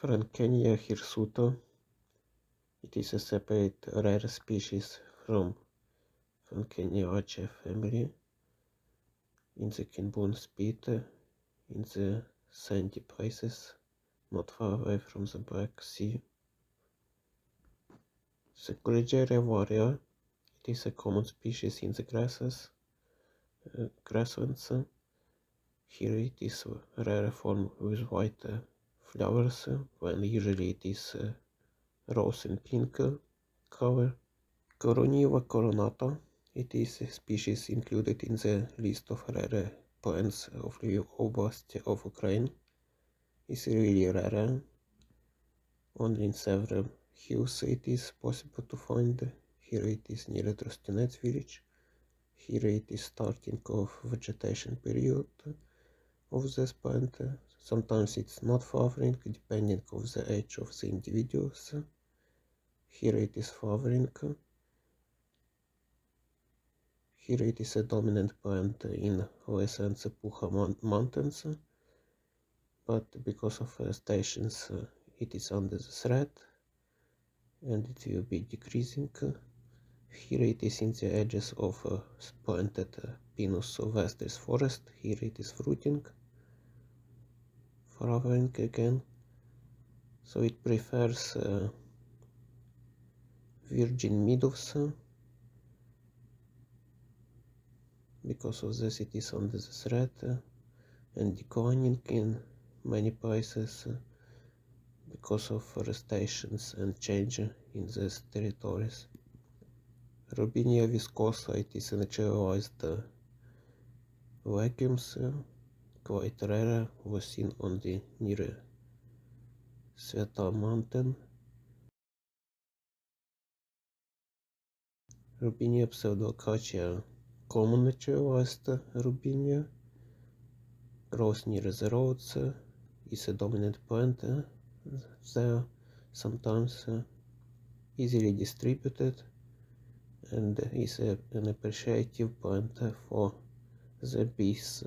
Frankenia hirsuta. It is a separate rare species from Frankeniaceae family in the Kinbun Spit in the sandy places not far away from the Black Sea. The Glegeria varia, it is a common species in the grasses, uh, grasslands. Here it is a rare form with white uh, flowers, when usually it is uh, rose and pink color. Coroniva coronata, it is a species included in the list of rare plants of the Oblast of Ukraine. It's really rare. Only in several hills it is possible to find. Here it is near Trostinets village. Here it is starting of vegetation period of this plant. Sometimes it's not flowering depending of the age of the individuals. Here it is flowering. Here it is a dominant plant in Lesa and Sepuha mountains, but because of stations it is under the threat and it will be decreasing. Here it is in the edges of planted uh, Pinus sylvestris forest. Here it is fruiting, flowering again. So it prefers uh, virgin meadows. Uh, because of this it is under the threat uh, and declining in many places uh, because of forestations and change in these territories. Robinia viscosa, it is naturalized legumes, quite rare, was seen on the near Sveta mountain. Robinia pseudoacacia, common naturalized Robinia, grows near the roads, is a dominant plant there, sometimes easily distributed and is an appreciative plant for the bees.